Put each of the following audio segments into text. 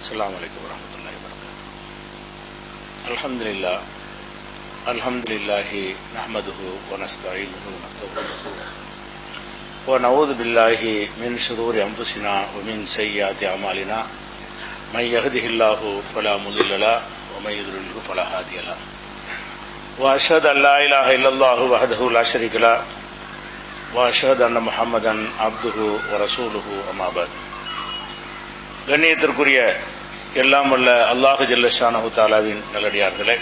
அஸ்லாம் வலைக்கம் வரமத்துல்லாஹி வரகாத்து அல்ஹம்துலில்லா அல்ஹம்துலில்லாஹி நஹ்மதுஹு வனஸ்தாயினுஹு நஸ்தஹுலுஹு ونعوذ بالله من شرور أنفسنا ومن سيئات أعمالنا من يهده الله فلا مضل له ومن يضلله فلا هادي له وأشهد أن لا إله إلا الله وحده لا شريك له وأشهد أن محمدا عبده ورسوله أما بعد கண்ணியத்திற்குரிய எல்லாம் வல்ல அல்லாஹு ஜல்லஷானஹு தாலாவின் நல்லடியார்களே.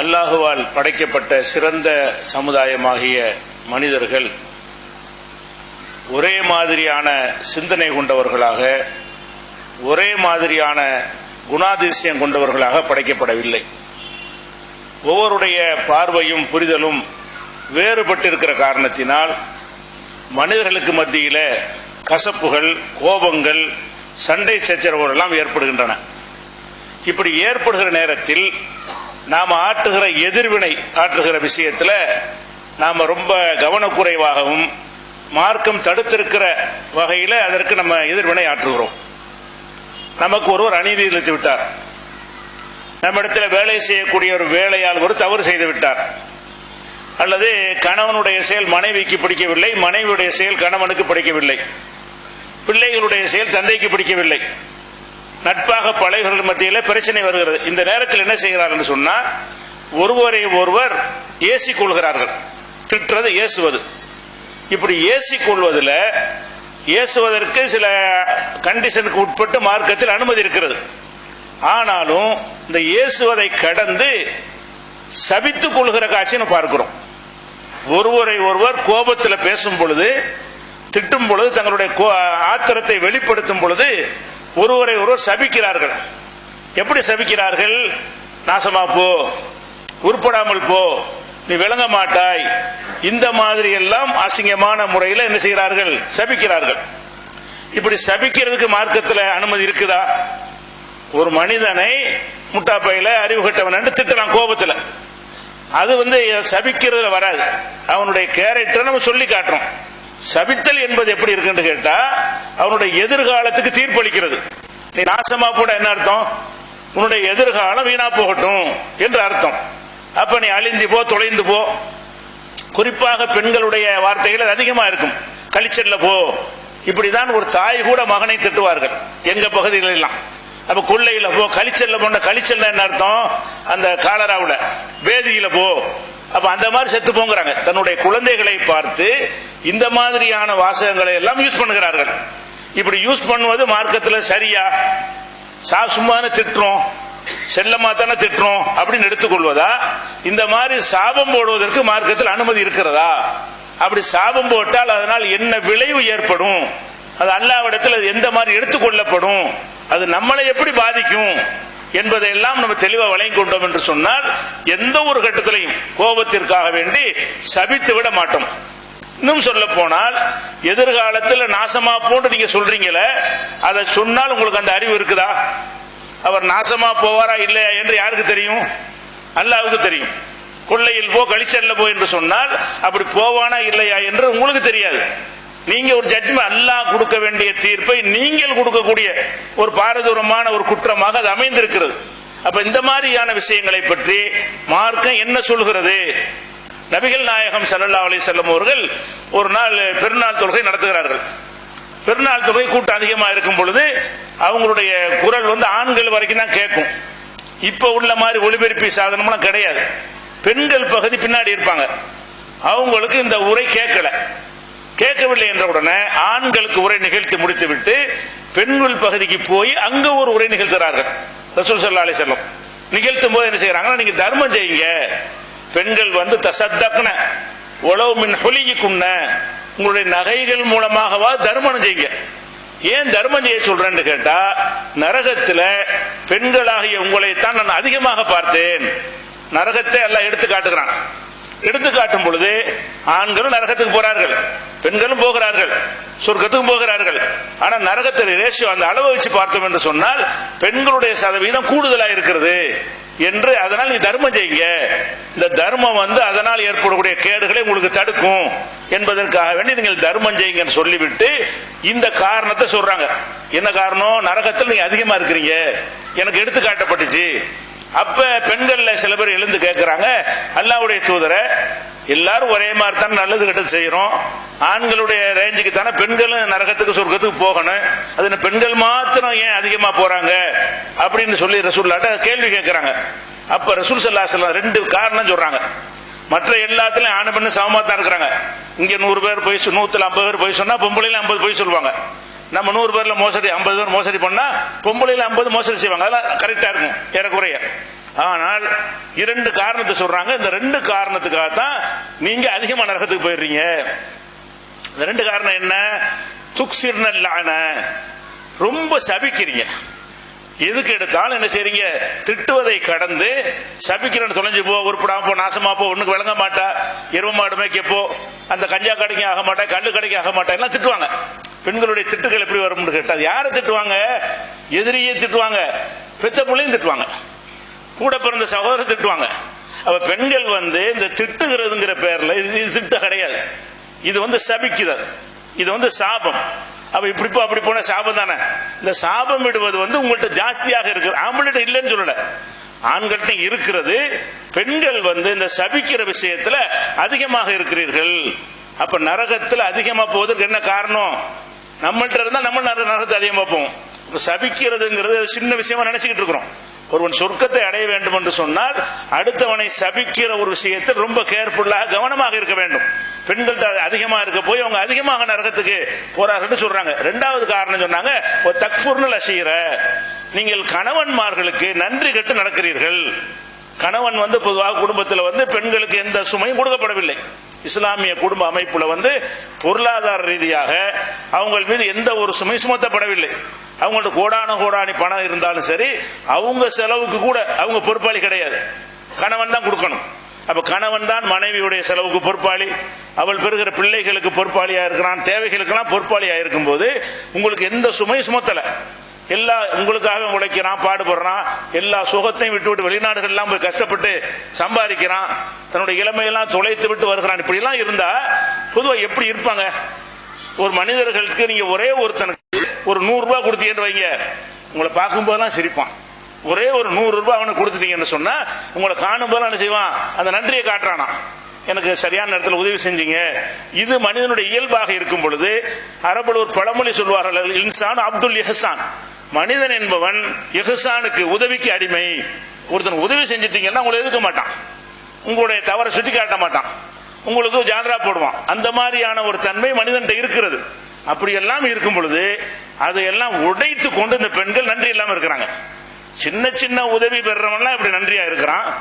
அல்லாஹுவால் படைக்கப்பட்ட சிறந்த சமுதாயமாகிய மனிதர்கள் ஒரே மாதிரியான சிந்தனை கொண்டவர்களாக ஒரே மாதிரியான குணாதிசயம் கொண்டவர்களாக படைக்கப்படவில்லை. ஒவ்வொருடைய பார்வையும் புரிதலும் வேறுபட்டிருக்கிற காரணத்தினால் மனிதர்களுக்கு மத்தியில கசப்புகள் கோபங்கள் சண்டை சச்சரவுகள் எல்லாம் ஏற்படுகின்றன. இப்படி ஏற்படுகிற நேரத்தில் நாம் ஆற்றுகிற எதிர்வினை ஆற்றுகிற விஷயத்தில் நாம் ரொம்ப கவனக்குறைவாகவும் மார்க்கம் தடுத்திருக்கிற வகையில் அதற்கு நம்ம எதிர்வினை ஆற்றுகிறோம். நமக்கு ஒருவர் அநீதி இழுத்து விட்டார். நம்மிடத்தில் வேலை செய்யக்கூடிய ஒரு வேலையால் ஒரு தவறு செய்து விட்டார். அல்லது கணவனுடைய செயல் மனைவிக்கு பிடிக்கவில்லை மனைவியுடைய செயல் கணவனுக்கு பிடிக்கவில்லை. பிள்ளைகளுடைய செயல் தந்தைக்கு பிடிக்கவில்லை. நட்பாக பழையவர்கள் மத்தியில் பிரச்சனை வருகிறது. இந்த நேரத்தில் என்ன செய்கிறார்கள் சொன்னா ஒருவரை ஒருவர் ஏசி கொள்கிறார்கள் திட்டுறது ஏசுவது. இப்படி ஏசி கொள்வதில் ஏசுவதற்கு சில கண்டிஷனுக்கு உட்பட்டு மார்க்கத்தில் அனுமதி இருக்கிறது. ஆனாலும் இந்த இயேசுவதை கடந்து சபித்துக் கொள்கிற காட்சியை பார்க்கிறோம். ஒருவரை ஒருவர் கோபத்தில் பேசும் பொழுது திட்டும் பொழுது தங்களுடைய ஆத்திரத்தை வெளிப்படுத்தும் பொழுது ஒருவரை ஒருவர் சபிக்கிறார்கள். எப்படி சபிக்கிறார்கள்? நாசமா போ உருப்படாமல் போ நீ விளங்க மாட்டாய். இந்த மாதிரி எல்லாம் அசிங்கமான முறையில் என்ன செய்கிறார்கள்? சபிக்கிறார்கள். இப்படி சபிக்கிறதுக்கு மார்க்கத்தில் அனுமதி இருக்குதா? ஒரு மனிதனை முட்டாப்பையில அறிவு கட்டவன் திட்டலாம் கோபத்தில். அது வந்து சபிக்கிறதுல வராது. அவனுடைய கேரக்டரை நம்ம சொல்லி காட்டுறோம். சபித்தல் என்பது எப்படி இருக்குன்னு கேட்டா அவனுடைய எதிர்காலத்துக்கு தீர்ப்பளிக்கிறது. நீ நாசமா கூட என்ன அர்த்தம்? உன்னுடைய எதிர்காலம் வீணா போகட்டும் என்று அர்த்தம். அப்ப நீ அழிந்து போ தொலைந்து போ. குறிப்பாக பெண்களுடைய வார்த்தைகள் அதிகமா இருக்கும். கழிச்சல்ல போ. இப்படிதான் ஒரு தாய் கூட மகனை திட்டுவார்கள் எங்க பகுதிகள் எல்லாம் அப்ப கொள்ளையில போ கழிச்சல்ல போன கழிச்சல் என்ன அர்த்தம்? அந்த காலராவுல வேதியில போ. அப்ப அந்த மாதிரி செத்து போங்கிறாங்க. தன்னுடைய குழந்தைகளை பார்த்து இந்த மாதிரியான வாசகங்களை எல்லாம் யூஸ் பண்ணுகிறார்கள். இப்படி யூஸ் பண்ணுவது மார்க்கத்தில் சரியா? சா சும்மா திட்டுறோம். செல்லமா தானே திட்டுறோம் அப்படின்னு எடுத்துக்கொள்வதா? இந்த மாதிரி சாபம் போடுவதற்கு மார்க்கத்தில் அனுமதி இருக்கிறதா? அப்படி சாபம் போட்டால் அதனால் என்ன விளைவு ஏற்படும்? அது அல்லாவிடத்தில் அது எந்த மாதிரி எடுத்துக்கொள்ளப்படும்? அது நம்மளை எப்படி பாதிக்கும்? என்பதையெல்லாம் நம்ம தெளிவாக வழங்கி கொண்டோம் என்று சொன்னால் எந்த ஒரு கட்டத்திலையும் கோபத்திற்காக வேண்டி சபித்து விட மாட்டோம். இன்னும் சொல்ல போனால் எதிர்காலத்தில் நாசமா போன்று நீங்க சொல்றீங்களே அதை சொன்னால் உங்களுக்கு அந்த அறிவு இருக்குதா? அவர் நாசமா போவாரா இல்லையா என்று யாருக்கு தெரியும்? அல்லாவுக்கு தெரியும். கொள்ளையில் போ கழிச்சல்ல போ என்று சொன்னால் அப்படி போவானா இல்லையா என்று உங்களுக்கு தெரியாது. நீங்க ஒரு ஜட்ஜ்மெண்ட் அல்லாஹ் கொடுக்க வேண்டிய தீர்ப்பை நீங்கள் கொடுக்கக்கூடிய ஒரு பாரதூரமான ஒரு குற்றமாக அது அமைந்திருக்கிறது. அப்ப இந்த மாதிரியான விஷயங்களை பற்றி மார்க்கம் என்ன சொல்கிறது? நபிகள் நாயகம் சல்லா அலி செல்லம் அவர்கள் ஒரு நாள் பெருநாள் தொழுகை நடத்துகிறார்கள். பெருநாள் தொகை கூட்டம் அதிகமாக இருக்கும் பொழுது அவங்களுடைய குரல் வந்து ஆண்கள் வரைக்கும் தான் கேட்கும். இப்ப உள்ள மாதிரி ஒளிபெருப்பி சாதனம்லாம் கிடையாது. பெண்கள் பகுதி பின்னாடி இருப்பாங்க. அவங்களுக்கு இந்த உரை கேட்கல. கேட்கவில்லை என்ற உடனே ஆண்களுக்கு உரை நிகழ்த்தி முடித்துவிட்டு பெண்கள் பகுதிக்கு போய் அங்க ஒரு உரை நிகழ்த்துறார்கள் ரசூல் சல்லா அலி செல்லம் நிகழ்த்தும் போது என்ன செய்யறாங்கன்னா நீங்க தர்மம் செய்யுங்க. பெண்கள் வந்து தசத்தக்ன. உழவு மின் ஹொலிக்குன்ன உங்களுடைய நகைகள் மூலமாகவா தர்மம் செய்யுங்க. ஏன் தர்மம் செய்ய சொல்றேன்னு கேட்டா நரகத்துல பெண்களாகிய உங்களைத்தான் நான் அதிகமாக பார்த்தேன். நரகத்தை எல்லாம் எடுத்து காட்டுகிறான் எடுத்து காட்டும் பொழுது ஆண்களும் நரகத்துக்கு போறார்கள். பெண்களும் போகிறார்கள் சொர்க்கத்துக்கும் போகிறார்கள். ஆனா நரகத்தில் ரேஷியோ அந்த அளவை வச்சு பார்த்தோம் என்று சொன்னால் பெண்களுடைய சதவீதம் கூடுதலா இருக்கிறது என்று அதனால் நீ தர்மம் செய்யுங்க. இந்த தர்மம் வந்து அதனால் ஏற்படக்கூடிய கேடுகளை உங்களுக்கு தடுக்கும் என்பதற்காக வேண்டி நீங்கள் தர்மம் செய்யுங்கன்னு சொல்லிவிட்டு இந்த காரணத்தை சொல்றாங்க. என்ன காரணம்? நரகத்தில் நீங்க அதிகமா இருக்கிறீங்க. எனக்கு எடுத்து காட்டப்பட்டுச்சு. அப்ப பெண்கள்ல சில பேர் எழுந்து கேட்கிறாங்க அல்லாவுடைய தூதரை எல்லாரும் ஒரே மாதிரி தான் நல்லது கெட்டது செய்யறோம் ஆண்களுடைய ரேஞ்சுக்கு தானே பெண்களும் நரகத்துக்கு சொர்க்கத்துக்கு போகணும். அது பெண்கள் மாத்திரம் ஏன் அதிகமா போறாங்க? அப்படின்னு சொல்லி ரசூல்லாட்ட கேள்வி கேட்கிறாங்க அப்ப ரசூல் சல்லாசல்லாம் ரெண்டு காரணம் சொல்றாங்க. மற்ற எல்லாத்துலயும் ஆணு பெண்ணு சமமா தான் இருக்கிறாங்க. இங்க நூறு பேர் போய் சொ- நூத்துல ஐம்பது பேர் போய் சொன்னா பொம்பளையில ஐம்பது போய் சொல்லுவாங்க. நம்ம நூறு பேர்ல மோசடி ஐம்பது பேர் மோசடி பண்ணா பொம்பளையில ஐம்பது மோசடி செய்வாங்க. அதெல்லாம் கரெக்டா இருக்கும். ஏறக்குறைய. ஆனால் இரண்டு காரணத்தை சொல்றாங்க. இந்த ரெண்டு காரணத்துக்காக தான் நீங்க அதிகமா நரகத்துக்கு போயிடுறீங்க. இந்த ரெண்டு காரணம் என்ன? துக்சிர்னல்லான ரொம்ப சபிக்கிறீங்க. எதுக்கு எடுத்தாலும் என்ன செய்றீங்க? திட்டுவதை கடந்து சபிக்கிறன்னு தொலைஞ்சு போ உருப்படாம போ நாசமா போ ஒண்ணுக்கு விளங்க மாட்டா எரும மாடு மேய்க்கப்போ அந்த கஞ்சா கடைக்கு ஆக மாட்டா கல்லு கடைக்கு ஆக மாட்டா எல்லாம் திட்டுவாங்க. பெண்களுடைய திட்டுகள் எப்படி வரும்னு கேட்டா யாரை திட்டுவாங்க? எதிரியே திட்டுவாங்க. பெத்த பிள்ளையும் திட்டுவாங்க. கூட பிறந்த சகோதரர் திட்டுவாங்க. அப்ப பெண்கள் வந்து இந்த திட்டுகிறதுங்கிற பேர்ல இது இது திட்டு கிடையாது. இது வந்து சபிக்குதல். இது வந்து சாபம். அப்ப இப்படி போ அப்படி போன சாபம் தானே? இந்த சாபம் விடுவது வந்து உங்கள்ட்ட ஜாஸ்தியாக இருக்கு. ஆம்பளைட்ட இல்லைன்னு சொல்லல. ஆண்கள்ட்ட இருக்கிறது பெண்கள் வந்து இந்த சபிக்கிற விஷயத்துல அதிகமாக இருக்கிறீர்கள். அப்ப நரகத்துல அதிகமா போவதற்கு என்ன காரணம்? நம்மள்ட்ட இருந்தா நம்ம நர- நரகத்தை அதிகமா போவோம். சபிக்கிறதுங்கிறது சின்ன விஷயமா நினைச்சுக்கிட்டு இருக்கிறோம். ஒருவன் சொர்க்கத்தை அடைய வேண்டும் என்று சொன்னால் அடுத்தவனை சபிக்கிற ஒரு விஷயத்தில் ரொம்ப கேர்ஃபுல்லாக கவனமாக இருக்க வேண்டும். பெண்கள்ட்ட அது அதிகமா இருக்க போய் அவங்க அதிகமாக நரகத்துக்கு போறார்கள் சொல்றாங்க. ரெண்டாவது காரணம் சொன்னாங்க ஒரு தக்ஃபுர்னு லசீர நீங்கள் கணவன்மார்களுக்கு நன்றி கட்டு நடக்கிறீர்கள். கணவன் வந்து பொதுவாக குடும்பத்தில் வந்து பெண்களுக்கு எந்த சுமையும் கொடுக்கப்படவில்லை. இஸ்லாமிய குடும்ப அமைப்புல வந்து பொருளாதார ரீதியாக அவங்கள் மீது எந்த ஒரு சுமை சுமத்தப்படவில்லை. அவங்கள்ட்ட கோடான கோடானி பணம் இருந்தாலும் சரி அவங்க செலவுக்கு கூட அவங்க பொறுப்பாளி கிடையாது. கணவன் தான் கொடுக்கணும். அப்ப கணவன் தான் மனைவியுடைய செலவுக்கு பொறுப்பாளி. அவள் பெறுகிற பிள்ளைகளுக்கு பொறுப்பாளியா இருக்கிறான் தேவைகளுக்கெல்லாம் பொறுப்பாளியா இருக்கும்போது உங்களுக்கு எந்த சுமையும் சுமத்தலை. எல்லா உங்களுக்காக உழைக்கிறான் பாடுபடுறான். எல்லா சுகத்தையும் விட்டு விட்டு வெளிநாடுகள் எல்லாம் போய் கஷ்டப்பட்டு சம்பாதிக்கிறான். தன்னுடைய இளமையெல்லாம் தொலைத்து விட்டு வருகிறான். இப்படிலாம் இருந்தா பொதுவாக எப்படி இருப்பாங்க? ஒரு மனிதர்களுக்கு நீங்க ஒரே ஒருத்தனுக்கு ஒரு நூறு ரூபாய் கொடுத்தீங்கன்னு வைங்க. உங்களை பார்க்கும்போதெல்லாம் சிரிப்பான். ஒரே ஒரு நூறு ரூபாய் அவனுக்கு கொடுத்துட்டீங்கன்னு சொன்னா உங்களை காணும் போதெல்லாம் என்ன செய்வான்? அந்த நன்றியை காட்டுறானா. எனக்கு சரியான நேரத்தில் உதவி செஞ்சீங்க. இது மனிதனுடைய இயல்பாக இருக்கும் பொழுது அரபுல ஒரு பழமொழி சொல்வார்கள் இன்சான் அப்துல் எஹசான். மனிதன் என்பவன் எஹசானுக்கு உதவிக்கு அடிமை. ஒருத்தன் உதவி செஞ்சிட்டீங்கன்னா உங்களை எதுக்க மாட்டான். உங்களுடைய தவறை சுட்டி காட்ட மாட்டான். உங்களுக்கு ஜாலரா போடுவான். அந்த மாதிரியான ஒரு தன்மை மனிதன்கிட்ட இருக்கிறது. அப்படியெல்லாம் இருக்கும் பொழுது அதையெல்லாம் உடைத்து கொண்டு இந்த பெண்கள் நன்றி இல்லாம இருக்கிறாங்க. சின்ன சின்ன உதவி பெறுறவன்லாம் இப்படி நன்றியா இருக்கிறான்.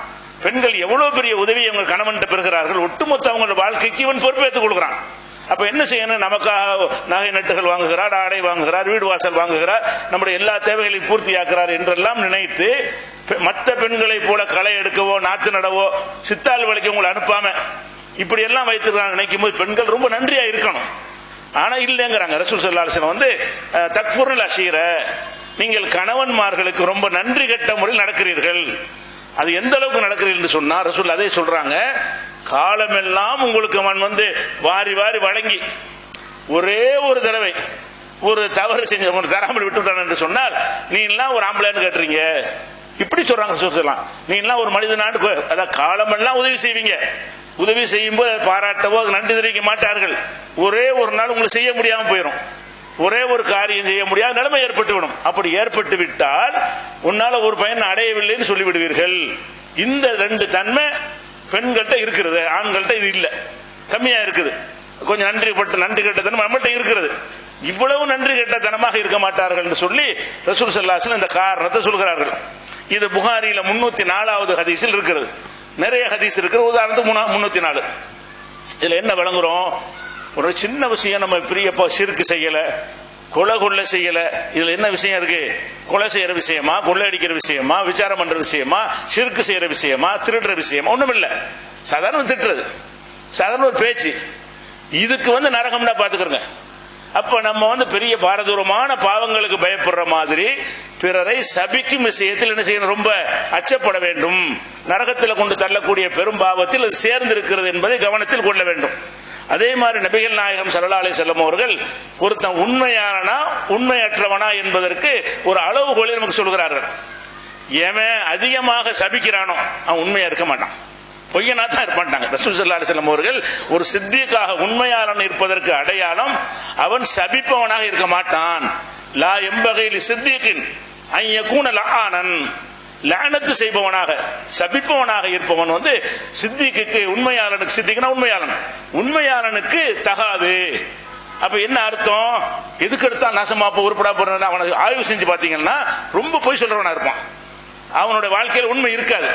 பெண்கள் எவ்வளவு பெரிய உதவி அவங்க கணவன்கிட்ட பெறுகிறார்கள்? ஒட்டுமொத்த அவங்களோட வாழ்க்கைக்கு இவன் பொறுப்பேற்றுக் கொடுக்குறான் அப்ப என்ன செய்யணும்? நமக்காக நகை நட்டுகள் வாங்குகிறார் ஆடை வாங்குகிறார் வீடு வாசல் வாங்குகிறார் நம்முடைய எல்லா தேவைகளையும் பூர்த்தியாக்குறார் என்றெல்லாம் நினைத்து பெ- மற்ற பெண்களைப் போல களை எடுக்கவோ நாத்து நடவோ சித்தாள் வலிக்கு உங்களை அனுப்பாம இப்படி எல்லாம் வைத்திருக்கிறாங்க நினைக்கும் போது பெண்கள் ரொம்ப நன்றியா இருக்கணும். ஆனா இல்லைங்கிறாங்க. ரசூல் சல்லாஹ் வந்து அஹ், தக்ஃபுருல் நீங்கள் கணவன்மார்களுக்கு ரொம்ப நன்றி கெட்ட முறையில் நடக்கிறீர்கள். அது எந்த அளவுக்கு நடக்கிறீர்கள் சொன்னா ரசூல் அதே சொல்றாங்க காலமெல்லாம் உங்களுக்கு அவன் வந்து வாரி வாரி வழங்கி ஒரே ஒரு தடவை ஒரு தவறு செஞ்ச ஒரு தராமல் விட்டுட்டான் என்று சொன்னால் நீ எல்லாம் ஒரு ஆம்பளைன்னு கேட்டுறீங்க. இப்படி சொல்றாங்க சொல்லலாம் நீ எல்லாம் ஒரு மனிதனாண்டு கொ- அதான் காலமெல்லாம் உதவி செய்வீங்க. உதவி செய்யும் போது பாராட்டவோ அது நன்றி தெரிவிக்க மாட்டார்கள். ஒரே ஒரு நாள் உங்களுக்கு செய்ய முடியாம போயிடும் ஒரே ஒரு காரியம் செய்ய முடியாத நிலைமை ஏற்பட்டுவிடும் அப்படி ஏற்பட்டு விட்டால் உன்னால ஒரு பயன் அடையவில்லைன்னு சொல்லிவிடுவீர்கள். இந்த ரெண்டு தன்மை பெண்கள்கிட்ட இருக்கிறது ஆண்கள்கிட்ட இது இல்லை. கம்மியா இருக்குது. கொஞ்சம் நன்றி பட்டு நன்றி கெட்ட தனம் நம்மகிட்ட இருக்கிறது. இவ்வளவு நன்றி கெட்ட தனமாக இருக்க மாட்டார்கள் என்று சொல்லி ரசூல் சல்லாசன் இந்த காரணத்தை சொல்கிறார்கள். இது புகாரியில முன்னூத்தி நாலாவது ஹதீஸில் இருக்கிறது. நிறைய ஹதீஸ் இருக்கிற உதாரணத்துக்கு முன்னா- முன்னூத்தி நாலு. இதுல என்ன விளங்குறோம்? ஒரு சின்ன விஷயம் நம்ம பிரியப்பா சிறுக்கு செய்யலை. கொலை கொள்ளை செய்யல. இதுல என்ன விஷயம் இருக்கு? கொலை செய்யற விஷயமா? கொள்ளை அடிக்கிற விஷயமா? விசாரம் பண்ற விஷயமா? சிறுக்கு செய்யற விஷயமா? திருடுற விஷயமா? ஒண்ணும் இல்ல. சாதாரண திட்டுறது சாதாரண ஒரு பேச்சு. இதுக்கு வந்து நரகம்னா பாத்துக்கிறோங்க அப்ப நம்ம வந்து பெரிய பாரதூரமான பாவங்களுக்கு பயப்படுற மாதிரி பிறரை சபிக்கும் விஷயத்தில் என்ன செய்யணும்? ரொம்ப அச்சப்பட வேண்டும். நரகத்தில் கொண்டு தள்ளக்கூடிய பெரும் பாவத்தில் அது சேர்ந்து இருக்கிறது என்பதை கவனத்தில் கொள்ள வேண்டும். அதே மாதிரி நபிகள் நாயகம் சல்லா அலி செல்லம் அவர்கள் ஒருத்தன் உண்மையானனா உண்மையற்றவனா என்பதற்கு ஒரு அளவுகோலை நமக்கு சொல்கிறார்கள். எவன் அதிகமாக சபிக்கிறானோ அவன் உண்மையா இருக்க மாட்டான். பொய்யனா தான் இருப்பான்ட்டாங்க ரசூல் சல்லா அலிஸ்லாம் அவர்கள் ஒரு சித்திக்காக உண்மையாளன் இருப்பதற்கு அடையாளம் அவன் சபிப்பவனாக இருக்க மாட்டான். லா எம்பகையில் சித்திக்கின் ஐயக்கூன லானன் லேனத்து செய்பவனாக சபிப்பவனாக இருப்பவன் வந்து சித்திக்கு உண்மையாளனுக்கு சித்திக்குனா உண்மையாளன். உண்மையாளனுக்கு தகாது. அப்ப என்ன அர்த்தம்? எதுக்கு எடுத்தா நாசமா உருப்படா போறேன் அவனை ஆய்வு செஞ்சு பாத்தீங்கன்னா ரொம்ப பொய் சொல்றவனா இருப்பான். அவனுடைய வாழ்க்கையில் உண்மை இருக்காது.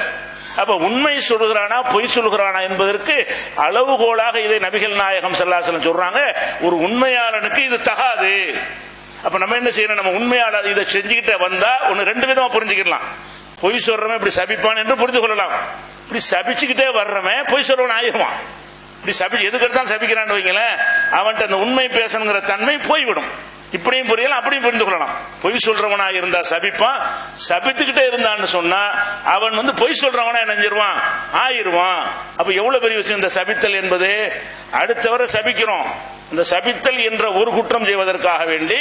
அப்ப உண்மை சொல்கிறானா பொய் சொல்கிறானா என்பதற்கு அளவுகோலாக இதை நபிகள் நாயகம் செல்லாசலம் சொல்றாங்க. ஒரு உண்மையாளனுக்கு இது தகாது. அப்ப நம்ம என்ன செய்யணும்? நம்ம உண்மையாளர் இதை செஞ்சுக்கிட்ட வந்தா ஒன்னு ரெண்டு விதமா புரிஞ்சுக்கலாம் பொய் சொல்றவன் இப்படி சபிப்பான் என்று புரிந்து கொள்ளலாம். இப்படி சபிச்சுக்கிட்டே வர்றவன் பொய் சொல்றவன் ஆயிடுவான். இப்படி சபி எதுக்கு தான் சபிக்கிறான்னு வைங்களேன். அவன்கிட்ட அந்த உண்மை பேசணுங்கிற தன்மை போய்விடும். இப்படியும் புரியலாம் அப்படியும் புரிந்து கொள்ளலாம். பொய் சொல்றவனா இருந்தா சபிப்பான். சபித்துக்கிட்டே இருந்தான்னு சொன்னா அவன் வந்து பொய் சொல்றவனா நினைஞ்சிருவான் ஆயிருவான் அப்ப எவ்வளவு பெரிய விஷயம் இந்த சபித்தல் என்பது? அடுத்தவரை சபிக்கிறோம். இந்த சபித்தல் என்ற ஒரு குற்றம் செய்வதற்காக வேண்டி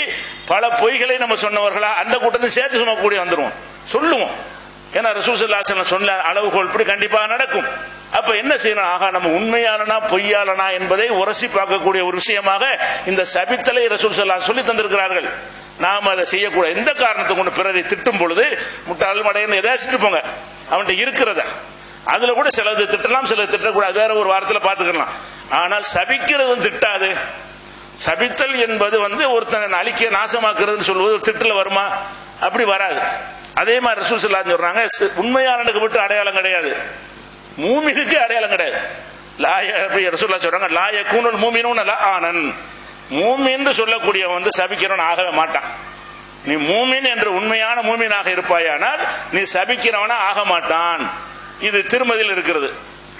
பல பொய்களை நம்ம சொன்னவர்களா அந்த கூட்டத்தை சேர்த்து சொல்லக்கூடிய வந்துருவோம். சொல்லுவோம். ஏன்னா ரசூசல்லாசன் சொன்ன அளவுகோல் இப்படி கண்டிப்பாக நடக்கும். அப்ப என்ன செய்யணும்? ஆகா நம்ம உண்மையாளனா பொய்யாளனா என்பதை உரசி பார்க்கக்கூடிய ஒரு விஷயமாக இந்த சபித்தலை ரசூல் சல்லா சொல்லி தந்திருக்கிறார்கள். நாம் அதை செய்யக்கூடாது. எந்த காரணத்தை கொண்டு பிறரை திட்டும் பொழுது முட்டாள் மடையன்னு எதாச்சுட்டு போங்க. அவன்கிட்ட இருக்கிறத. அதுல கூட சிலது திட்டலாம் சிலது திட்டக்கூடாது. வேற ஒரு வாரத்தில் பார்த்துக்கலாம். ஆனால் சபிக்கிறது திட்டாது. சபித்தல் என்பது வந்து ஒருத்தனை அழிக்க நாசமாக்குறதுன்னு சொல்வது ஒரு திட்டில் வருமா? அப்படி வராது. அதே மாதிரி ரசூல் சல்லா சொல்றாங்க உண்மையாளனுக்கு விட்டு அடையாளம் கிடையாது. மூமினுக்கு அடையாளம் கிடையாது. லாய ரசூல்லா சொல்றாங்க லாய கூணல் மூமினும் ஆனன். மூமின்னு சொல்லக்கூடிய வந்து சபிக்கிறவன் ஆகவே மாட்டான். நீ மூமின் என்று உண்மையான மூமினாக இருப்பாயானால் நீ சபிக்கிறவனா ஆக மாட்டான். இது திருமதியில் இருக்கிறது.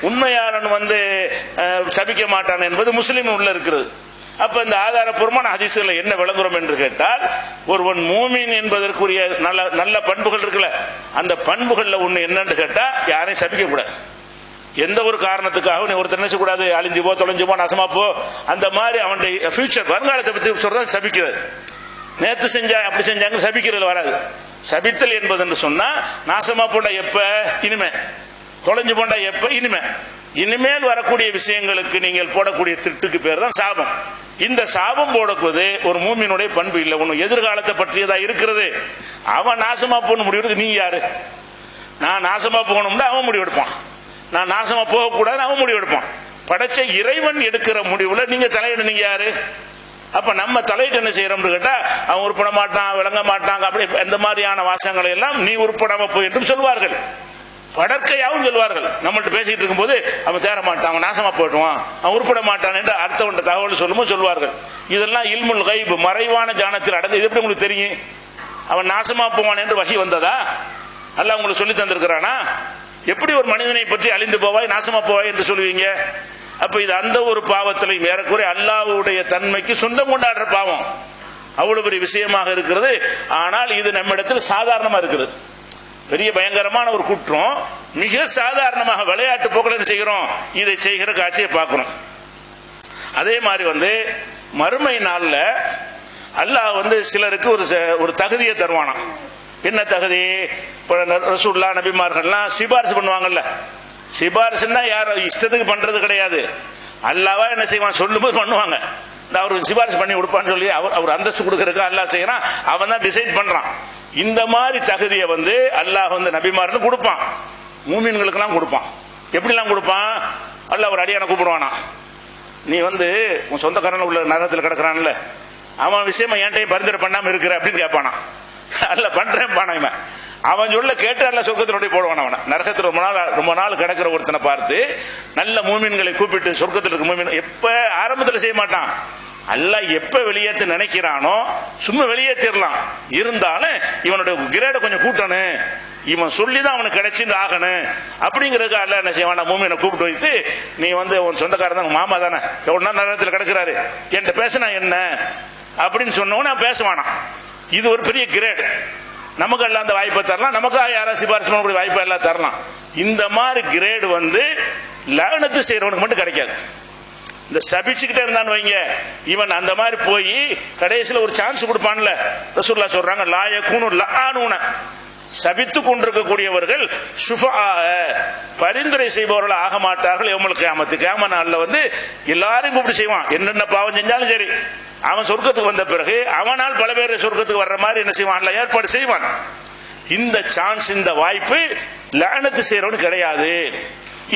உண்மையாளன் வந்து சபிக்க மாட்டான் என்பது முஸ்லீம் உள்ள இருக்கிறது. அப்ப இந்த ஆதாரப்பூர்வமான ஹதீசுகளை என்ன விளங்குறோம் என்று கேட்டால் ஒருவன் மூமின் என்பதற்குரிய நல்ல நல்ல பண்புகள் இருக்குல்ல அந்த பண்புகள்ல ஒண்ணு என்னன்னு கேட்டா யாரையும் சபிக்க கூடாது. எந்த ஒரு காரணத்துக்காக நீ ஒருத்தர் நினைச்சு கூடாது? அழிஞ்சு போ தொலைஞ்சு போ நாசமா போ அந்த மாதிரி அவனுடைய ஃபியூச்சர் வருங்காலத்தை பத்தி சொல்றது சபிக்கிறது. நேத்து செஞ்சா அப்படி செஞ்சாங்க சபிக்கிறது வராது. சபித்தல் என்பது என்று சொன்னா நாசமா போண்டா எப்ப? இனிமே. தொலைஞ்சு போண்டா எப்ப? இனிமே. இனிமேல் வரக்கூடிய விஷயங்களுக்கு நீங்கள் போடக்கூடிய திட்டுக்கு பேர் தான் சாபம். இந்த சாபம் போடக்குவது ஒரு மூமியினுடைய பண்பு இல்லை. ஒண்ணு எதிர்காலத்தை பற்றியதா இருக்கிறது. அவன் நாசமா போகணும் முடிவு நீ யாரு? நான் நாசமா போகணும்னா அவன் முடிவெடுப்பான் நான் நாசமா போகக்கூடாது அவன் முடிவெடுப்பான் படைச்ச இறைவன் எடுக்கிற முடிவுல நீங்க தலையிட நீங்க யாரு? அப்ப நம்ம தலையிட்டு என்ன செய்யறோம்னு கேட்டா அவன் உருப்பட மாட்டான் விளங்க மாட்டாங்க அப்படி இந்த மாதிரியான வாசகங்களை எல்லாம் நீ உருப்படாம போய் என்றும் சொல்வார்கள். படற்கையாகவும் சொல்வார்கள் நம்மள்ட்ட பேசிட்டு இருக்கும்போது அவன் தேர மாட்டான் அவன் நாசமா போயிடுவான் அவன் உருப்பட மாட்டான் என்று அடுத்தவன் தகவல் சொல்லும்போது சொல்வார்கள் இதெல்லாம் இல்முல் கைப் மறைவான ஜானத்தில் அடங்கு. இது எப்படி உங்களுக்கு தெரியும்? அவன் நாசமா போவான் என்று வகை வந்ததா? அல்ல உங்களுக்கு சொல்லி தந்திருக்கிறானா? எப்படி ஒரு மனிதனை பற்றி அழிந்து போவாய் நாசமா போவாய் என்று சொல்லுவீங்க? அப்ப இது அந்த ஒரு பாவத்திலையும் ஏறக்குறை அல்லாவுடைய தன்மைக்கு சொந்தம் கொண்டாடுற பாவம். அவ்வளவு பெரிய விஷயமாக இருக்கிறது. ஆனால் இது நம்மிடத்தில் சாதாரணமா இருக்குது. பெரிய பயங்கரமான ஒரு குற்றம். மிக சாதாரணமாக விளையாட்டு போக்கில் செய்கிறோம். இதை செய்கிற காட்சியை பார்க்கிறோம். அதே மாதிரி வந்து மறுமை நாளில் அல்லாஹ் வந்து சிலருக்கு ஒரு ஒரு தகுதியை தருவானாம். என்ன தகுதி? ரசூல்லா நபிமார்கள்லாம் சிபாரிசு பண்ணுவாங்கல்ல. சிபாரிசுன்னா யாரும் இஷ்டத்துக்கு பண்றது கிடையாது. அல்லாவா என்ன செய்வான்? சொல்லும்போது பண்ணுவாங்க. அவருக்கு சிபாரிசு பண்ணி கொடுப்பான்னு சொல்லி அவர் அவர் அந்தஸ்து கொடுக்கறதுக்கு அல்லா செய்யறான். அவன் தான் டிசைட் பண்றான். இந்த மாதிரி தகுதியை வந்து அல்லாஹ் வந்து நபிமாருன்னு கொடுப்பான். மூமின்களுக்கெல்லாம் கொடுப்பான். எப்படிலாம் கொடுப்பான்? அல்ல ஒரு அடியான கூப்பிடுவானா? நீ வந்து உன் சொந்தக்காரன் உள்ள நரகத்தில் கிடக்குறான்ல அவன் விஷயமா என்கிட்ட பரிந்துரை பண்ணாம இருக்கிற அப்படின்னு கேட்பானா? அல்ல பண்றேன் பானா இவன். அவன் சொல்ல கேட்டு அல்ல சொர்க்கத்தினுடைய போடுவான் அவனை. நரகத்தில் ரொம்ப நாள் ரொம்ப நாள் கிடக்கிற ஒருத்தனை பார்த்து நல்ல மூமின்களை கூப்பிட்டு சொர்க்கத்தில் இருக்க மூமின் எப்ப ஆரம்பத்தில் செய்ய மாட்டான்? அல்ல எப்ப வெளியேற்ற நினைக்கிறானோ சும்மா வெளியேற்றிடலாம். இருந்தாலும் இவனுடைய கிரேட கொஞ்சம் கூட்டணும். இவன் சொல்லிதான் அவனுக்கு கிடைச்சிட்டு ஆகணும். அப்படிங்கிறதுக்கு அல்ல என்ன செய்வான்? மூமினை கூப்பிட்டு வைத்து நீ வந்து உன் சொந்தக்காரன் தான் மாமா தானே? எவ்வளவு நாள் நேரத்தில் கிடக்குறாரு? என்கிட்ட பேசினா என்ன? அப்படின்னு சொன்னவன பேசுவானா இது ஒரு பெரிய கிரேட் நமக்கு எல்லாம் அந்த வாய்ப்பை தரலாம். நமக்காக யாராவது சிபாரிசு பண்ணக்கூடிய வாய்ப்பை எல்லாம் தரலாம். இந்த மாதிரி கிரேடு வந்து லகனத்து செய்யறவனுக்கு மட்டும் கிடைக்காது. இந்த சபிச்சுக்கிட்டே இருந்தான்னு வைங்க. இவன் அந்த மாதிரி போய் கடைசியில் ஒரு சான்ஸ் கொடுப்பான்ல. ரசூல்லா சொல்றாங்க லாயக்கூனு லானூன சபித்து கொண்டிருக்கக்கூடியவர்கள் சுஃபா பரிந்துரை செய்பவர்கள் ஆக மாட்டார்கள் எவங்களுக்கு கியாமத்து. கேம நாளில் வந்து எல்லாரையும் கூப்பிட்டு செய்வான். என்னென்ன பாவம் செஞ்சாலும் சரி. அவன் சொர்க்கத்துக்கு வந்த பிறகு அவனால் பல பேர் சொர்க்கத்துக்கு வர்ற மாதிரி என்ன செய்வான்? ஏற்பாடு செய்வான். இந்த சான்ஸ் இந்த வாய்ப்பு லேனத்து செய்யறவனு கிடையாது.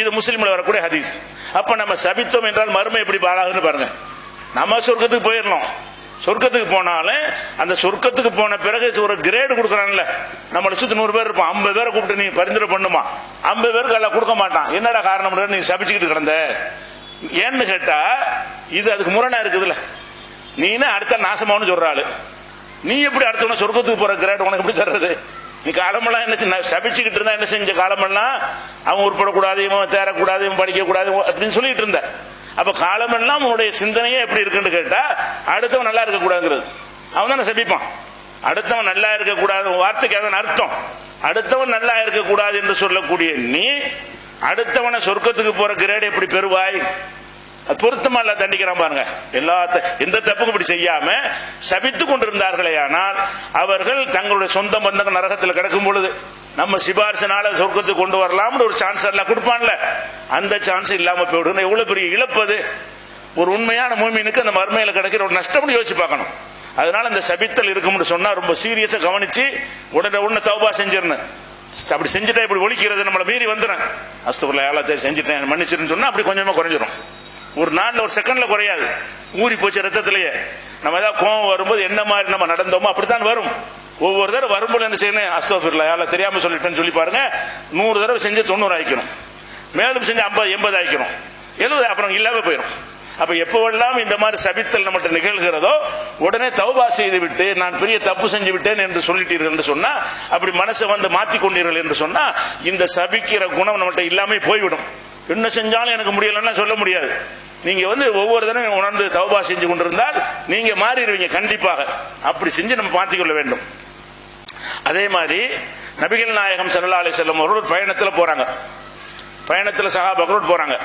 இது முஸ்லீம்ல வரக்கூடிய ஹதீஸ். அப்ப நம்ம சபித்தோம் என்றால் மறுமை எப்படி பாழாகுதுன்னு பாருங்க. நம்ம சொர்க்கத்துக்கு போயிடணும் சொர்க்கத்துக்கு போனாலும் அந்த சொர்க்கத்துக்கு போன பிறகு ஒரு கிரேடு கொடுக்குறான்ல. நம்மளை லட்சத்து நூறு பேர் இருப்போம். ஐம்பது பேரை கூப்பிட்டு நீ பரிந்துரை பண்ணுமா? ஐம்பது பேருக்கு எல்லாம் கொடுக்க மாட்டான். என்னடா காரணம் நீ சபிச்சுக்கிட்டு கிடந்த. ஏன்னு கேட்டா இது அதுக்கு முரணா இருக்குதுல்ல. நீனா அடுத்த நாசமானு சொல்றாள் நீ எப்படி அடுத்தவன சொர்க்கத்துக்கு போற கிரேடு உனக்கு எப்படி தர்றது? நீ காலமெல்லாம் என்ன செஞ்ச சபிச்சுக்கிட்டு இருந்தா என்ன செஞ்ச காலமெல்லாம்? அவன் உட்படக்கூடாது இவன் தேரக்கூடாது இவன் படிக்கக்கூடாது அப்படின்னு சொல்லிட்டு இருந்த. அப்ப காலமெல்லாம் உன்னுடைய சிந்தனையே எப்படி இருக்குன்னு கேட்டா அடுத்தவன் நல்லா இருக்கக்கூடாதுங்கிறது. அவன் தானே சபிப்பான். அடுத்தவன் நல்லா இருக்கக்கூடாது வார்த்தைக்கு அதன் அர்த்தம். அடுத்தவன் நல்லா இருக்கக்கூடாது என்று சொல்லக்கூடிய நீ அடுத்தவனை சொர்க்கத்துக்கு போற கிரேடு எப்படி பெறுவாய்? பொருத்தமா இல்ல தண்டிக்கிறான் பாருங்க. எல்லா எந்த தப்புக்கும் இப்படி செய்யாம சபித்து கொண்டிருந்தார்களே ஆனால் அவர்கள் தங்களுடைய சொந்த பந்தங்கள் நரகத்தில் கிடக்கும் பொழுது நம்ம சிபாரிசுனால சொர்க்கத்துக்கு கொண்டு வரலாம்னு ஒரு சான்ஸ் எல்லாம் கொடுப்பான்ல. அந்த சான்ஸ் இல்லாம போயிடுது எவ்வளவு பெரிய இழப்பது ஒரு உண்மையான மூமினுக்கு அந்த மர்மையில கிடைக்கிற ஒரு நஷ்டம்னு யோசிச்சு பார்க்கணும். அதனால இந்த சபித்தல் இருக்கும்னு சொன்னா ரொம்ப சீரியஸா கவனிச்சு உடனே உடனே தௌபா செஞ்சிருந்தேன் அப்படி செஞ்சுட்டா இப்படி ஒழிக்கிறது நம்மளை மீறி வந்துடும் அஸ்துபுல்ல ஏழாத்தையும் செஞ்சுட்டேன் மன்னிச்சிருன்னு சொன்னா அப்படி கொஞ்சமா குறைஞ்சிரும். ஒரு நாள்ல ஒரு செகண்ட்ல குறையாது. ஊறி போச்சு ரத்தத்திலேயே. நம்ம ஏதாவது கோவம் வரும்போது என்ன மாதிரி நம்ம நடந்தோமோ அப்படித்தான் வரும். ஒவ்வொரு தடவை வரும்போது என்ன செய்யணும்? அஸ்தோஃபிர்ல யாரில் தெரியாம சொல்லிட்டேன்னு சொல்லி பாருங்க. நூறு தடவை செஞ்சு தொண்ணூறு ஆயிக்கணும். மேலும் செஞ்சு ஐம்பது எண்பது ஆயிக்கணும். எழுபது அப்புறம் இல்லாம போயிடும் அப்ப எப்பவெல்லாம் இந்த மாதிரி சபித்தல் நம்மகிட்ட நிகழ்கிறதோ உடனே தௌபா செய்து விட்டு நான் பெரிய தப்பு செஞ்சு விட்டேன் என்று சொல்லிட்டீர்கள் என்று சொன்னா அப்படி மனசை வந்து மாத்தி கொண்டீர்கள் என்று சொன்னா இந்த சபிக்கிற குணம் நம்மகிட்ட இல்லாம போய்விடும். என்ன செஞ்சாலும் எனக்கு முடியலன்னா சொல்ல முடியாது. நீங்க வந்து ஒவ்வொரு தினம் உணர்ந்து தவபா செஞ்சு கொண்டிருந்தால் நீங்க மாறிடுவீங்க கண்டிப்பாக. அப்படி செஞ்சு நம்ம மாற்றிக்கொள்ள வேண்டும். அதே மாதிரி நபிகள் நாயகம் சல்லா அலி செல்லம் அவர்கள் ஒரு பயணத்துல போறாங்க. பயணத்தில் சகாபாக்களோடு போறாங்க.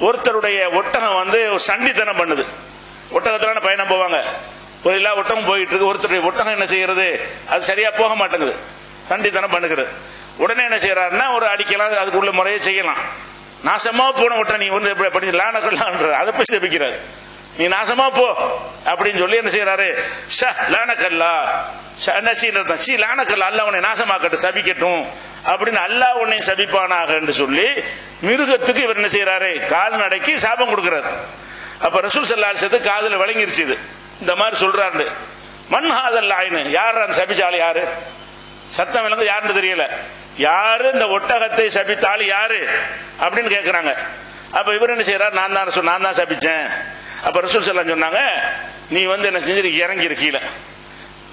ஒருத்தருடைய ஒட்டகம் வந்து சண்டித்தனம் பண்ணுது. ஒட்டகத்தில் பயணம் போவாங்க. ஒரு எல்லா ஒட்டகம் போயிட்டு இருக்கு. ஒருத்தருடைய ஒட்டகம் என்ன செய்யறது? அது சரியா போக மாட்டேங்குது. சண்டித்தனம் பண்ணுகிறது. உடனே என்ன செய்யறாருன்னா ஒரு அடிக்கலாம் அதுக்குள்ள முறையை செய்யலாம். நாசமா போன விட்ட நீ வந்து பண்ணி லானக்கல்லான்ற அதை போய் செபிக்கிறாரு நீ நாசமா போ அப்படின்னு சொல்லி என்ன செய்யறாரு ஷ லானக்கல்லா. நசீன் சி லானக்கல்லா அல்ல உன்னை நாசமாக்கட்டும் சபிக்கட்டும் அப்படின்னு அல்லா உன்னை சபிப்பானாக என்று சொல்லி மிருகத்துக்கு இவர் என்ன செய்யறாரு கால்நடைக்கு சாபம் கொடுக்கிறார். அப்ப ரசூல் சல்லாசத்து காதுல விளங்கிருச்சு இது. இந்த மாதிரி சொல்றாரு. மண் ஹாதல் ஆயினு. யார் அந்த சபிச்சாலும் யாரு? சத்தம் விலங்கு யாருன்னு தெரியல. யாரு இந்த ஒட்டகத்தை சபித்தாள் யாரு? அப்படின்னு கேட்கிறாங்க அப்ப இவர் என்ன செய்யறார் நான் தான் நான் தான் சபிச்சேன். அப்ப ரசூல் செல்லாம் சொன்னாங்க நீ வந்து என்ன செஞ்சு இறங்கி இருக்கீல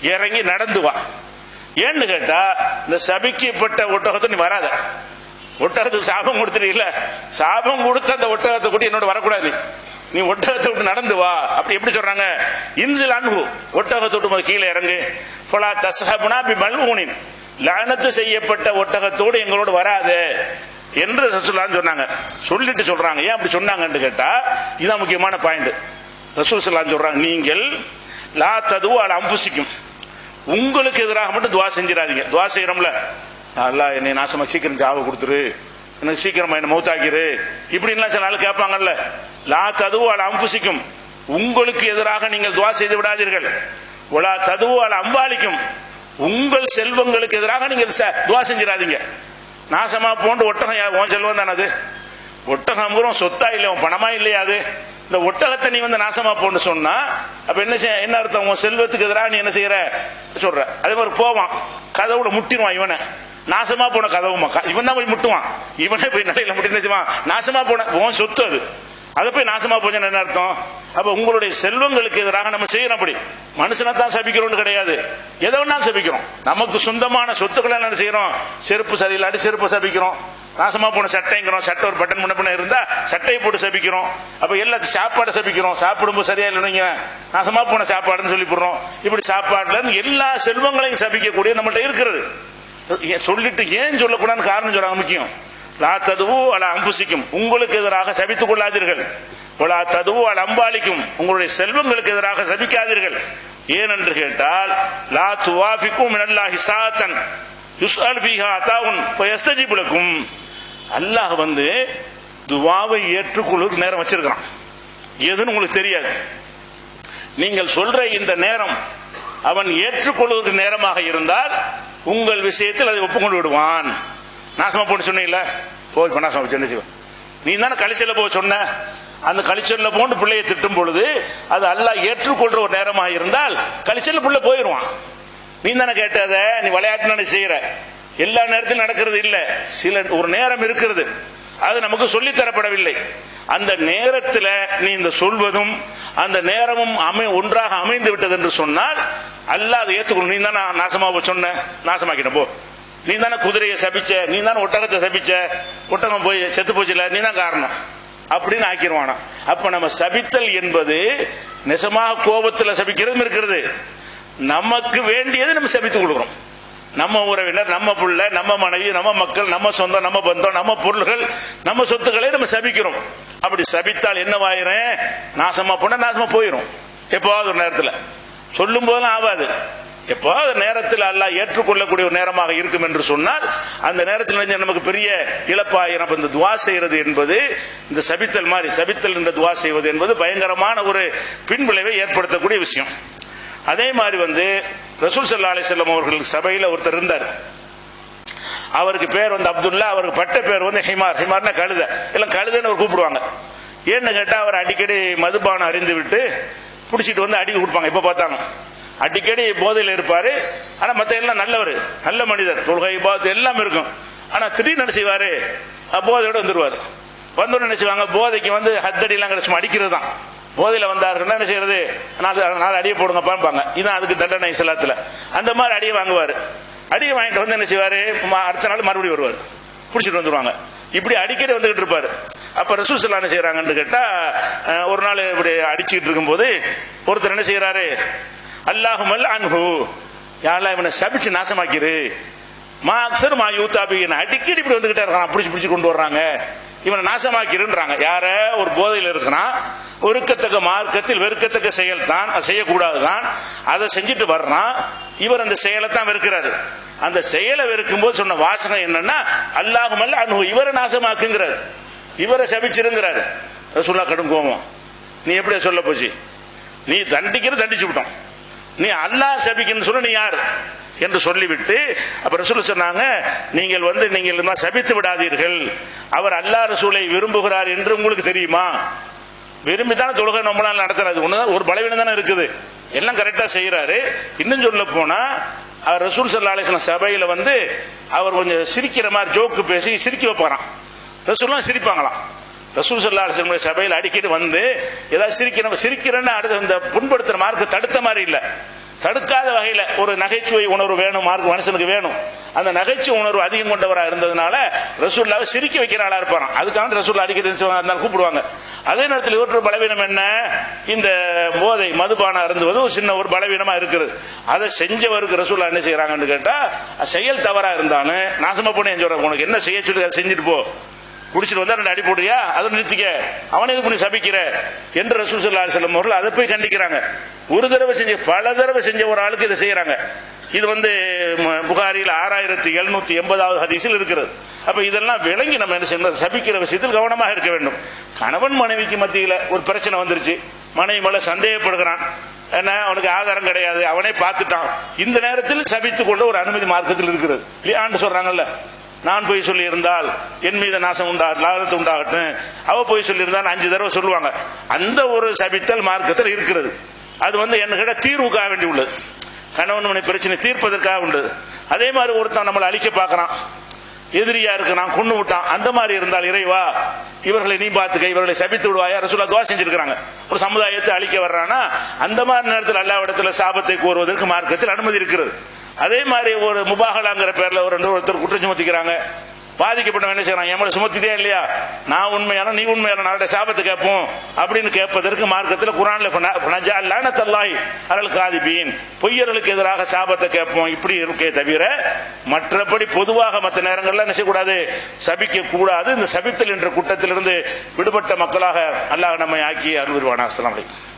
இறங்கி நடந்து வா. ஏன்னு கேட்டா இந்த சபிக்கப்பட்ட ஒட்டகத்தை நீ வராத. ஒட்டகத்துக்கு சாபம் கொடுத்துருக்கீல சாபம் கொடுத்த அந்த ஒட்டகத்தை கூட்டி என்னோட வரக்கூடாது. நீ ஒட்டகத்தை விட்டு நடந்து வா. அப்படி எப்படி சொல்றாங்க? இன்சில் அன்பு ஒட்டகத்தை விட்டு கீழே இறங்கு. ஃபலா தசஹபுனா பி மல்மூனின் லானத்து செய்யப்பட்ட ஒட்டகத்தோடு எங்களோடு வராது என்று ரசூல்லான்னு சொன்னாங்க. சொல்லிட்டு சொல்றாங்க. ஏன் அப்படி சொன்னாங்கன்னு கேட்டா இதுதான் முக்கியமான பாயிண்ட் ரசூல் சொல்லான்னு சொல்றாங்க நீங்கள் லா ததுவு அதை அம்புசிக்கும் உங்களுக்கு எதிராக மட்டும் துவா செஞ்சிடாதீங்க. துவா செய்யறோம்ல அல்லா என்னை நாசமா சீக்கிரம் ஜாவ கொடுத்துரு. எனக்கு சீக்கிரமா என்ன மௌத்தாக்கிரு. இப்படின்லாம் சில ஆள் கேட்பாங்கல்ல. லா ததுவு அதை அம்புசிக்கும் உங்களுக்கு எதிராக நீங்கள் துவா செய்து விடாதீர்கள். ஒலா ததுவு அல அம்பாலிக்கும். உங்கள் செல்வங்களுக்கு எதிராக நீங்க துவா செஞ்சிடாதீங்க. நாசமா போன்று ஒட்டகம் உன் செல்வம் தானே அது? ஒட்டகம் பூரம் சொத்தா இல்லையா? உன் பணமா இல்லையா அது? இந்த ஒட்டகத்தை நீ வந்து நாசமா போன்னு சொன்னா அப்ப என்ன செய்ய என்ன அர்த்தம்? உன் செல்வத்துக்கு எதிராக நீ என்ன செய்யற? சொல்ற. அதே மாதிரி போவான். கதவுல முட்டிடுவான் இவனை. நாசமா போன கதவுமா இவன் தான் போய் முட்டுவான். இவனே போய் நடையில முட்டி நினைச்சுவான் நாசமா போன உன் சொத்து அது. அதை போய் நாசமா போச்சுன்னு என்ன அர்த்தம்? அப்ப உங்களுடைய செல்வங்களுக்கு எதிராக நம்ம செய்யறோம் அப்படி. மனுஷனை தான் சபிக்கிறோம்னு கிடையாது. எதை வேணாலும் சபிக்கிறோம். நமக்கு சொந்தமான சொத்துக்களை என்ன செய்யறோம்? செருப்பு சரியில்லாட்டி செருப்பு சபிக்கிறோம். நாசமா போன சட்டைங்கிறோம். சட்டை ஒரு பட்டன் பண்ண பண்ண இருந்தா சட்டையை போட்டு சபிக்கிறோம். அப்ப எல்லாத்தையும் சாப்பாடை சபிக்கிறோம். சாப்பிடும்போது சரியா இல்லைன்னு நாசமா போன சாப்பாடுன்னு சொல்லி போடுறோம் இப்படி சாப்பாடுல இருந்து எல்லா செல்வங்களையும் சபிக்கக்கூடிய நம்மள்ட்ட இருக்கிறது. சொல்லிட்டு ஏன் சொல்லக்கூடாதுன்னு காரணம் சொல்றாங்க முக்கியம். லாத்ததுவு அல அம்புசிக்கும். உங்களுக்கு எதிராக சபித்துக் கொள்ளாதீர்கள். ஒலா ததுவால் அம்பாலிக்கும். உங்களுடைய செல்வங்களுக்கு எதிராக சபிக்காதீர்கள். ஏனென்று கேட்டால் லா துவாஃபிக்கும் மினல்லாஹி சாத்தன். யுஸ்அல் ஃபீஹா அதாவுன். ஃபயஸ்தஜிபு அல்லாஹ் வந்து துவாவை ஏற்றுக்கொள்ளுக்கு நேரம் வச்சிருக்கிறான். எதுன்னு உங்களுக்கு தெரியாது. நீங்கள் சொல்ற இந்த நேரம் அவன் ஏற்றுக்கொள்வதற்கு நேரமாக இருந்தால் உங்கள் விஷயத்தில் அதை ஒப்புக்கொண்டு விடுவான். நாசமா போன்னு சொன்னீங்கள போய் இப்ப நாசமா சொன்ன நீ தானே கழிச்சல போக சொன்ன. அந்த கழிச்சல்ல போன்று பிள்ளையை திட்டும் பொழுது அது அல்லாஹ் ஏற்றுக்கொள்ற ஒரு நேரமாக இருந்தால் கழிச்சல்ல புள்ள போயிடுவான் நீ தானே கேட்டத நீ விளையாட்டு செய்யற. எல்லா நேரத்திலும் நடக்கிறது இல்ல. சில ஒரு நேரம் இருக்கிறது அது நமக்கு சொல்லித்தரப்படவில்லை. அந்த நேரத்தில் நீ இந்த சொல்வதும் அந்த நேரமும் அமை ஒன்றாக அமைந்து விட்டது என்று சொன்னால் அல்லாஹ் அதை ஏத்துக்கணும் நீ தானே நாசமா போ சொன்ன? நாசமாக்கிட்ட போ. நீ தானே குதிரையை சபிச்ச நீ தானே ஒட்டகத்தை சபிச்ச ஒட்டகம் போய் செத்து போச்சுல நீ தான் காரணம். அப்படின்னு ஆக்கிடுவானா அப்ப நம்ம சபித்தல் என்பது நிஜமாக கோபத்தில் சபிக்கிறதும் இருக்கிறது. நமக்கு வேண்டியது நம்ம சபித்து கொடுக்குறோம். நம்ம உறவினர் நம்ம பிள்ளை நம்ம மனைவி நம்ம மக்கள் நம்ம சொந்தம் நம்ம பந்தம் நம்ம பொருள்கள் நம்ம சொத்துக்களை நம்ம சபிக்கிறோம். அப்படி சபித்தால் என்னவாயிரும் நாசமா போனா நாசமா போயிடும் எப்போவாவது ஒரு நேரத்தில். சொல்லும் போதெல்லாம் ஆகாது. எப்போவாவது நேரத்தில் அல்ல ஏற்றுக்கொள்ளக்கூடிய ஒரு நேரமாக இருக்கும் என்று சொன்னால் அந்த நேரத்தில் நமக்கு பெரிய இழப்பாயிரம் இந்த துவா செய்கிறது என்பது இந்த சபித்தல் மாதிரி சபித்தல் என்ற துவா செய்வது என்பது பயங்கரமான ஒரு பின்விளைவை ஏற்படுத்தக்கூடிய விஷயம். அதே மாதிரி வந்து ரசூல் சல்லா அலிசல்லம் அவர்கள் சபையில் ஒருத்தர் இருந்தார். அவருக்கு பேர் வந்து அப்துல்லா அவருக்கு பட்ட பேர் வந்து ஹிமார். ஹிமார்னா கழுத. எல்லாம் கழுதைன்னு அவர் கூப்பிடுவாங்க. ஏன்னு கேட்டால் அவர் அடிக்கடி மதுபானம் அறிந்து விட்டு பிடிச்சிட்டு வந்து அடிக்க கொடுப்பாங்க. இப்போ பார்த்தாங்க அடிக்கடி போதையில் இருப்பாரு. ஆனா மத்த எல்லாம் நல்லவர். நல்ல மனிதர். தொழுகை பாத்து எல்லாம் இருக்கும். ஆனா திடீர்னு என்ன செய்வாரு? போதையோட வந்துருவாரு. வந்தோடனே நினைச்சுவாங்க செய்வாங்க? போதைக்கு வந்து ஹத்தடி எல்லாம் கிடைச்சு அடிக்கிறது தான் போதையில வந்தாருன்னா என்ன செய்யறது? நாலு நாலு அடியை போடுங்கப்பான்பாங்க இதுதான் அதுக்கு தண்டனை இஸ்லாத்துல. அந்த மாதிரி அடியை வாங்குவாரு. அடியை வாங்கிட்டு வந்து என்ன செய்வாரு? அடுத்த நாள் மறுபடியும் வருவார். பிடிச்சிட்டு வந்துருவாங்க. இப்படி அடிக்கடி வந்துகிட்டு இருப்பாரு. அப்ப ரசூசல்லா என்ன செய்யறாங்கன்னு கேட்டா ஒரு நாள் இப்படி அடிச்சுக்கிட்டு இருக்கும்போது ஒருத்தர் என்ன செய்யறாரு அல்லாஹுமல் அன்ஹு. யாரெல்லாம் இவனை சபிச்சு நாசமாக்கிரு. மா அக்சர் மா யூத்தாபி அடிக்கடி இப்படி வந்துகிட்டே இருக்கான் பிடிச்சி பிடிச்சி கொண்டு வர்றாங்க. இவனை நாசமாக்கிருன்றாங்க. யார? ஒரு போதையில் இருக்கிறான் ஒருக்கத்தக்க மார்க்கத்தில் வெறுக்கத்தக்க செயல் தான் அதை செய்யக்கூடாது தான் அதை செஞ்சுட்டு வர்றான். இவர் அந்த செயலை தான் வெறுக்கிறாரு. அந்த செயலை வெறுக்கும் போது சொன்ன வாசகம் என்னன்னா அல்லாஹுமல்ல அனு இவரை நாசமாக்குங்கிறார். இவரை சபிச்சிருங்கிறாரு. ரசூல்லா கடும் கோபம். நீ எப்படி சொல்ல போச்சு? நீ தண்டிக்கிற தண்டிச்சு விட்டோம். நீ அல்லாஹ் சபிக்கன்னு சொல்ல நீ யார்? என்று சொல்லிவிட்டு அப்ப ரசூல் சொன்னாங்க நீங்கள் வந்து நீங்கள் இந்த சபித்து விடாதீர்கள். அவர் அல்லாஹ் ரசூலை விரும்புகிறார் என்று உங்களுக்கு தெரியுமா? விரும்பி தானே தொழுகை நம்மளால நடத்துறது ஒண்ணுதான் ஒரு பலவீனம் தானே இருக்குது. எல்லாம் கரெக்டா செய்யறாரு இன்னும் சொல்ல போனா அவர் ரசூல் சல்லா அலிஸ்லாம் சபையில வந்து அவர் கொஞ்சம் சிரிக்கிற மாதிரி ஜோக்கு பேசி சிரிக்க வைப்பாராம். ரசூல்லாம் சிரிப்பாங்களாம். ரசூல் சல்லா அலிஸ்லாம் சபையில் அடிக்கடி வந்து ஏதாவது சிரிக்கிற சிரிக்கிறேன்னு அடுத்த இந்த புண்படுத்துற மார்க்கு தடுத்த மாதிரி இல்லை. தடுக்காத வகையில் ஒரு நகைச்சுவை உணர்வு வேணும் மார்க் மனுஷனுக்கு வேணும். அந்த நகைச்சுவை உணர்வு அதிகம் கொண்டவராக இருந்ததுனால ரசூல்லாவை சிரிக்க வைக்கிற ஆளாக இருப்பாராம். அதுக்காக ரசூல் அடிக்கடி அதனால கூப்பிடுவாங்க. அதே நேரத்தில் இவற்ற பலவீனம் என்ன? இந்த போதை மதுபானம் அருந்துவது ஒரு சின்ன ஒரு பலவீனமா இருக்குது. அதை செஞ்சவருக்கு ரசூல்லா என்ன செய்யறாங்கன்னு கேட்டா செயல் தவறா இருந்தாலும் நாசமா போனேன் சொல்றேன் உனக்கு என்ன செய்ய சொல்லி அதை செஞ்சுட்டு போ. குடிச்சிட்டு வந்தா ரெண்டு அடி போடுறியா? அதை நிறுத்திக்க. அவனை இது பண்ணி சபிக்கிற? என்று ரசூல் சல்லா செல்லும் அவர்கள் அதை போய் கண்டிக்கிறாங்க. ஒரு தடவை செஞ்ச பல தடவை செஞ்ச ஒரு ஆளுக்கு இதை செய்யறாங்க. இது வந்து புகாரியில் ஆறாயிரத்தி எழுநூத்தி எண்பதாவது ஹதீஸில் இருக்கிறது. அப்ப இதெல்லாம் விளங்கி நம்ம என்ன செய்யணும்? சபிக்கிற விஷயத்தில் கவனமாக இருக்க வேண்டும். கணவன் மனைவிக்கு மத்தியில் ஒரு பிரச்சனை வந்துருச்சு. மனைவி மேல சந்தேகப்படுகிறான். என்ன அவனுக்கு ஆதாரம் கிடையாது. அவனே பார்த்துட்டான். இந்த நேரத்தில் சபித்துக் கொள்ள ஒரு அனுமதி மார்க்கத்தில் இருக்கிறது. இல்லையான்னு சொல்றாங்கல்ல. நான் போய் சொல்லி இருந்தால் என் மீது நாசம் உண்டா லாபத்து உண்டாகட்டும். அவ போய் சொல்லி அஞ்சு தடவை சொல்லுவாங்க. அந்த ஒரு சபித்தல் மார்க்கத்தில் இருக்கிறது. அது வந்து என்ன தீர்வுக்காக வேண்டி உள்ளது. கணவன் மனை பிரச்சனை தீர்ப்பதற்காக உண்டு. அதே மாதிரி ஒருத்தன் நம்மளை அழிக்க பார்க்கறான். எதிரியா இருக்கிறான் கொண்டு விட்டான். அந்த மாதிரி இருந்தால் இறைவா இவர்களை நீ பார்த்துக்க இவர்களை சபித்து விடுவாயா? ரசூலா துவா செஞ்சிருக்கிறாங்க. ஒரு சமுதாயத்தை அழிக்க வர்றானா அந்த மாதிரி நேரத்தில் அல்லாவிடத்தில் சாபத்தை கோருவதற்கு மார்க்கத்தில் அனுமதி இருக்கிறது. அதே மாதிரி ஒரு முபாகலாங்கிற பேர்ல ஒரு ரெண்டு ஒருத்தர் குற்றம் சுமத்திக்கிறாங்க. பாதிக்கப்பட்டவன் என்ன செய்யறான் எம்மளை மேல சுமத்திட்டே இல்லையா? நான் உண்மையான நீ உண்மையான நாளோட சாபத்தை கேட்போம் அப்படின்னு கேட்பதற்கு மார்க்கத்தில் குரான்ல லானத்தல்லாய் அருள் காதிபீன். பொய்யர்களுக்கு எதிராக சாபத்தை கேட்போம். இப்படி இருக்கே தவிர மற்றபடி பொதுவாக மற்ற நேரங்கள்ல என்ன செய்யக்கூடாது? சபிக்க கூடாது. இந்த சபித்தல் என்ற குற்றத்திலிருந்து விடுபட்ட மக்களாக அல்லாஹ் நம்மை ஆக்கி அருள்வானா அஸ்லாம் வலைக்கும்